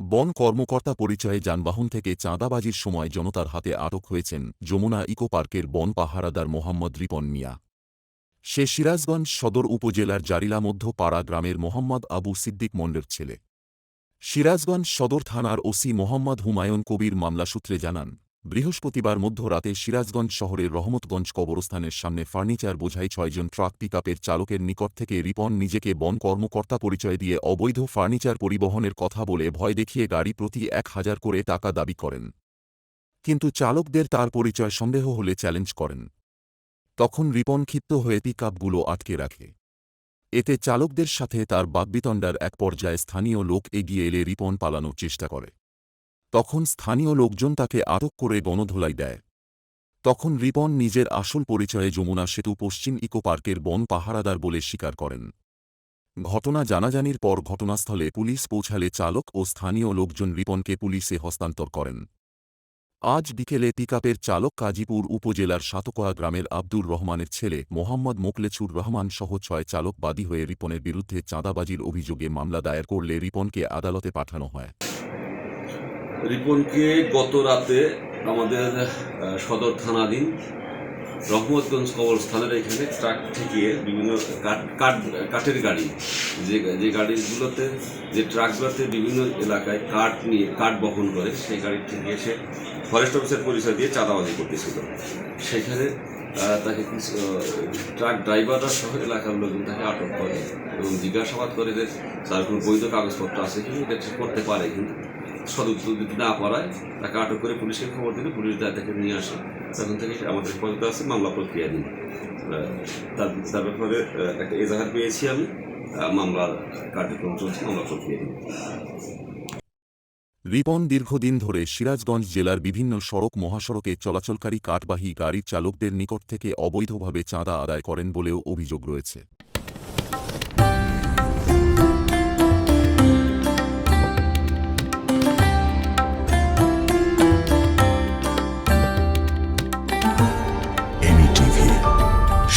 বন কর্মকর্তা পরিচয়ে যানবাহন থেকে চাঁদাবাজির সময় জনতার হাতে আটক হয়েছেন যমুনা ইকো পার্কের বন পাহারাদার মোহাম্মদ রিপন মিয়া। সে সিরাজগঞ্জ সদর উপজেলার জারিলা মধ্য পাড়া গ্রামের মোহাম্মদ আবু সিদ্দিক মন্ডের ছেলে। সিরাজগঞ্জ সদর থানার ওসি মোহাম্মদ হুমায়ুন কবির মামলা সূত্রে জানান বৃহস্পতিবার মধ্যরাতে সিরাজগঞ্জ শহরের রহমতগঞ্জ কবরস্থানের সামনে ফার্নিচার বোঝাই ছয়জন ট্রাক পিকআপের চালকের নিকট থেকে রিপন নিজেকে বন কর্মকর্তা পরিচয় দিয়ে অবৈধ ফার্নিচার পরিবহনের কথা বলে ভয় দেখিয়ে গাড়ি প্রতি এক হাজার করে টাকা দাবি করেন। কিন্তু চালকদের তার পরিচয় সন্দেহ হলে চ্যালেঞ্জ করেন। তখন রিপন ক্ষিপ্ত হয়ে পিকআপগুলো আটকে রাখে। এতে চালকদের সাথে তার বাগবিতণ্ডার এক পর্যায়ে স্থানীয় লোক এগিয়ে এলে রিপন পালানোর চেষ্টা করে। তখন স্থানীয় লোকজন তাকে আটক করে গণধোলাই দেয়। তখন রিপন নিজের আসল পরিচয়ে যমুনা সেতু পশ্চিম ইকো পার্কের বন পাহারাদার বলে স্বীকার করেন। ঘটনা জানাজানির পর ঘটনাস্থলে পুলিশ পৌঁছালে চালক ও স্থানীয় লোকজন রিপনকে পুলিশে হস্তান্তর করেন। আজ বিকেলে পিকআপের চালক কাজীপুর উপজেলার সাতকোয়া গ্রামের আব্দুর রহমানের ছেলে মোহাম্মদ মোকলেছুর রহমান সহ ছয় চালক বাদী হয়ে রিপনের বিরুদ্ধে চাঁদাবাজির অভিযোগে মামলা দায়ের করলে রিপনকে আদালতে পাঠানো হয়। রিপনকে গত রাতে আমাদের সদর থানাধীন রহমতগঞ্জ কবরস্থানের এখানে ট্রাক থেকে বিভিন্ন কাঠ কাঠ, কাঠের গাড়ি, যে যে গাড়িগুলোতে, যে ট্রাকগুলোতে বিভিন্ন এলাকায় কাঠ নিয়ে, কাঠ বহন করে সেই গাড়ি থেকে এসে ফরেস্ট অফিসের পরিচয় দিয়ে চাঁদাবাজি করতেছিল। সেখানে তাকে ট্রাক ড্রাইভাররা সহ এলাকার লোকজন তাকে আটক করে এবং জিজ্ঞাসাবাদ করে যে তার কোনো বৈধ কাগজপত্র আছে কিনা এটা করতে পারে কিন্তু। সদুত্তর দিতে না পারায় তাকে আটক করে পুলিশকে খবর দিলে পুলিশ যায় তাকে নিয়ে আসে। তখন থেকে আমাদের হেফাজতে আছে, মামলা প্রক্রিয়া দিন তার তার ব্যাপারে একটা এজাহার পেয়েছি আমি। মামলার কার্যক্রম চলছে, মামলা প্রক্রিয়া দিন রিপন দীর্ঘদিন ধরে সিরাজগঞ্জ জেলার বিভিন্ন সড়ক মহাসড়কে চলাচলকারী কাঠবাহী গাড়ির চালকদের নিকট থেকে অবৈধভাবে চাঁদা আদায় করেন বলেও অভিযোগ রয়েছে।